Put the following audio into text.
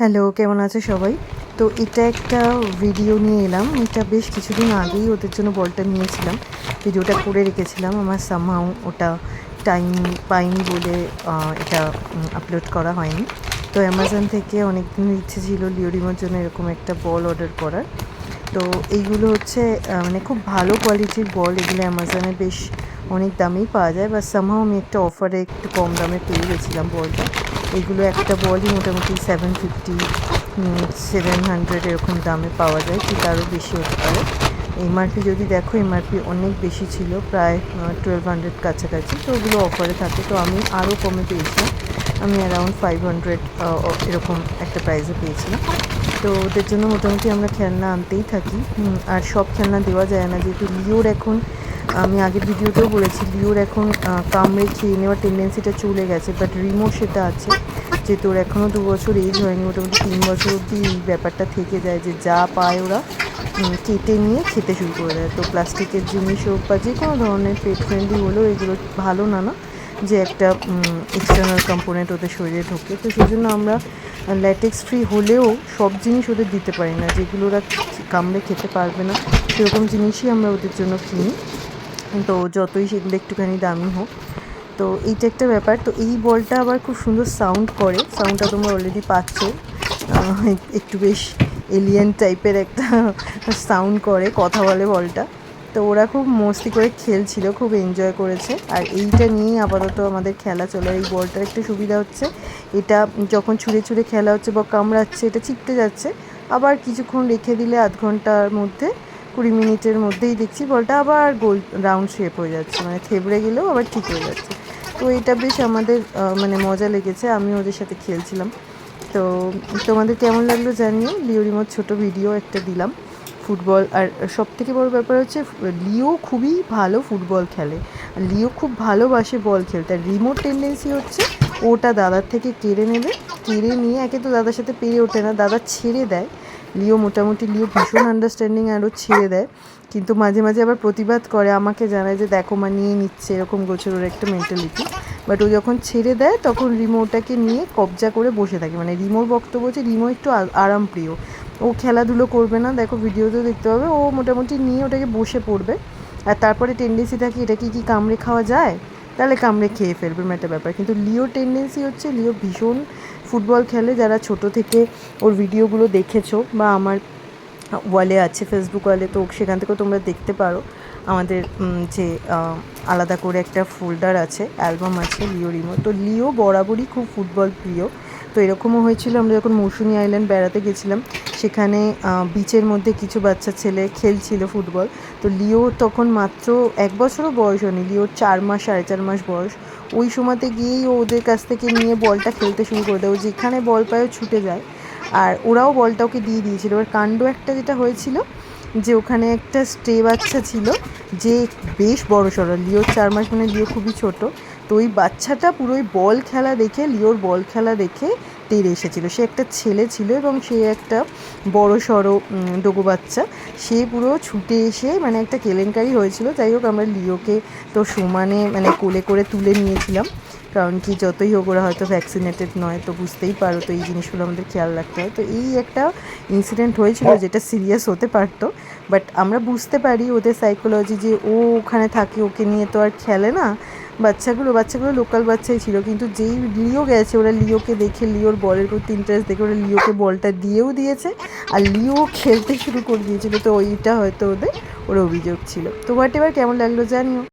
Hello কেমন আছে সবাই? তো এটা একটা ভিডিও নিয়ে এলাম। এটা বেশ কিছুদিন আগেই ওদের জন্য বলটা নিয়েছিলাম। ভিডিওটা করে রেখেছিলাম। আমার সামহাও ওটা টাইম পাইনি বলে এটা আপলোড করা হয়নি। তো অ্যামাজন থেকে অনেক দিন ইচ্ছে ছিল লিওরিমোর জন্য এরকম একটা বল অর্ডার করার। তো এইগুলো হচ্ছে মানে খুব ভালো কোয়ালিটির বল। এগুলো অ্যামাজনে বেশ অনেক দামেই পাওয়া যায় বা সামহাও আমি একটা অফারে একটু কম দামে পেয়ে গেছিলাম বলটা। এগুলো একটা বলই মোটামুটি সেভেন ফিফটি সেভেন হান্ড্রেড এরকম দামে পাওয়া যায় কি তারও বেশি হতে পারে। এমআরপি যদি দেখো এমআরপি অনেক বেশি ছিল, প্রায় টুয়েলভ হান্ড্রেড কাছাকাছি, তো ওগুলো অফারে থাকে। তো আমি আরও কমে পেয়েছিলাম, আমি অ্যারাউন্ড ফাইভ হান্ড্রেড এরকম একটা প্রাইসে পেয়েছিলাম। তো ওদের জন্য মোটামুটি আমরা খেলনা আনতেই থাকি। আর সব খেলনা দেওয়া যায় না। যেহেতু লিওর এখন, আমি আগের ভিডিওতেও বলেছি, লিওর এখন কামড়ে খেয়ে নেওয়ার টেন্ডেন্সিটা চলে গেছে বাট রিমো সেটা আছে যে তোর এখনও দু বছর এজ হয়নি, মোটামুটি তিন বছর অবধি এই ব্যাপারটা থেকে যায় যে যা পায় ওরা কেটে নিয়ে খেতে শুরু করে দেয়। তো প্লাস্টিকের জিনিস হোক বা যে কোনো ধরনের পেট ফ্রেন্ডলি হলেও এগুলো ভালো না না? যে একটা এক্সটার্নাল কম্পোনেন্ট ওদের শরীরে ঢোকে। তো সেই জন্য আমরা ল্যাটেক্স ফ্রি হলেও সব জিনিস ওদের দিতে পারি না। যেগুলো ওরা কামড়ে খেতে পারবে না, সেরকম জিনিসই আমরা ওদের জন্য কিনি। তো যতই সেগুলো একটুখানি দামি হোক। তো এইটা একটা ব্যাপার। তো এই বলটা আবার খুব সুন্দর সাউন্ড করে। সাউন্ডটা তোমরা অলরেডি পাচ্ছ। একটু বেশ এলিয়েন টাইপের একটা সাউন্ড করে কথা বলে বলটা। তো ওরা খুব মস্তি করে খেলছিল, খুব এনজয় করেছে। আর এইটা নিয়েই আপাতত আমাদের খেলা চলে। এই বলটার একটা সুবিধা হচ্ছে। এটা যখন ছুঁড়ে ছুঁড়ে খেলা হচ্ছে বা কামড়াচ্ছে, এটা চিপটে যাচ্ছে। আবার কিছুক্ষণ রেখে দিলে আধ ঘণ্টার মধ্যে, কুড়ি মিনিটের মধ্যেই দেখছি বলটা আবার গোল রাউন্ড শেপ হয়ে যাচ্ছে। মানে থেবড়ে গেলেও আবার ঠিক হয়ে যাচ্ছে। তো এটা বেশ আমাদের মানে মজা লেগেছে। আমি ওদের সাথে খেলছিলাম। তো তোমাদের কেমন লাগল জানিও। লিওরিমোর ছোট ভিডিও একটা দিলাম। ফুটবল, আর সব থেকে বড় ব্যাপার হচ্ছে, লিও খুবই ভালো ফুটবল খেলে। লিও খুব ভালোবাসে বল খেলতে। আর রিমোট টেন্ডেন্সি হচ্ছে, ওটা দাদার থেকে কেড়ে নেবে। কেড়ে নিয়ে একে তো দাদার সাথে পেরে ওঠে না, দাদা ছেড়ে দেয়। লিও মোটামুটি, লিও ভীষণ আন্ডারস্ট্যান্ডিং আরও ছেড়ে দেয়। কিন্তু মাঝে মাঝে আবার প্রতিবাদ করে, আমাকে জানায় যে, দেখো মা, নিয়ে নিচ্ছে। এরকম গোছরের একটা মেন্টালিটি বাট ও যখন ছেড়ে দেয়, তখন রিমোটাকে নিয়ে কবজা করে বসে থাকে। মানে রিমোর বক্তব্য হচ্ছে, রিমো একটু আরাম প্রিয় ও খেলাধুলো করবে না, দেখো ভিডিওতেও দেখতে পাবে। ও মোটামুটি নিয়ে ওটাকে বসে পড়বে। আর তারপরে টেন্ডেন্সি থাকে এটা কি কি কামড়ে খাওয়া যায়, তাহলে কামড়ে খেয়ে ফেলবে একটা ব্যাপার। কিন্তু লিও টেন্ডেন্সি হচ্ছে, লিও ভীষণ ফুটবল খেলে। যারা ছোট থেকে ওর ভিডিওগুলো দেখেছ বা আমার ওয়ালে আছে ফেসবুক ওয়ালে তো সেখান থেকেও তোমরা দেখতে পারো। আমাদের যে আলাদা করে একটা ফোল্ডার আছে অ্যালবাম আছে লিও রিমো তো লিও বরাবরই খুব ফুটবল প্রিয়। তো এরকমও হয়েছিল, আমরা যখন মৌসুমি আইল্যান্ড বেড়াতে গেছিলাম, সেখানে বিচের মধ্যে কিছু বাচ্চা ছেলে খেলছিল ফুটবল। তো লিও তখন মাত্র এক বছরও বয়স হয়নি, লিওর চার মাস, সাড়ে চার মাস বয়স। ওই সময়তে গিয়েই ও ওদের কাছ থেকে নিয়ে বলটা খেলতে শুরু করে দেয়। ও যেখানে বল পায়, ও ছুটে যায়। আর ওরাও বলটা ওকে দিয়ে দিয়েছিল। এবার কাণ্ড একটা যেটা হয়েছিল যে, ওখানে একটা স্টে বাচ্চা ছিল, যে বেশ বড় সড়ো লিওর চার মাস মানে লিও খুবই ছোট। তো ওই বাচ্চাটা পুরোই বল খেলা দেখে লিওর বল খেলা দেখে তেড়ে এসেছিল। সে একটা ছেলে ছিল এবং সে একটা বড় সড়ো ডোগো বাচ্চা। সে পুরো ছুটে এসে মানে একটা কেলেঙ্কারি হয়েছিল। যাই হোক আমরা লিওকে তো সমানে মানে কোলে করে তুলে নিয়েছিলাম। কারণ কি যতই হোক ওরা হয়তো ভ্যাকসিনেটেড নয় তো বুঝতেই পারো তো এই জিনিসগুলো আমাদের খেয়াল রাখতে হয়। তো এই একটা ইনসিডেন্ট হয়েছিল যেটা সিরিয়াস হতে পারতো। বাট আমরা বুঝতে পারি ওদের সাইকোলজি যে ও ওখানে থাকে ওকে নিয়ে তো আর খেলে না। বাচ্চাগুলো বাচ্চাগুলো লোকাল বাচ্চাই ছিল, কিন্তু যেই লিও গেছে, ওরা লিওকে দেখে, লিওর বলের প্রতি ইন্টারেস্ট দেখে ওরা লিওকে বলটা দিয়েও দিয়েছে, আর লিও খেলতে শুরু করে দিয়েছিল, তো ওইটা হয়তো ওদের, ওর অভিযোগ ছিল। তো হোয়াট এবার কেমন লাগল জানিও।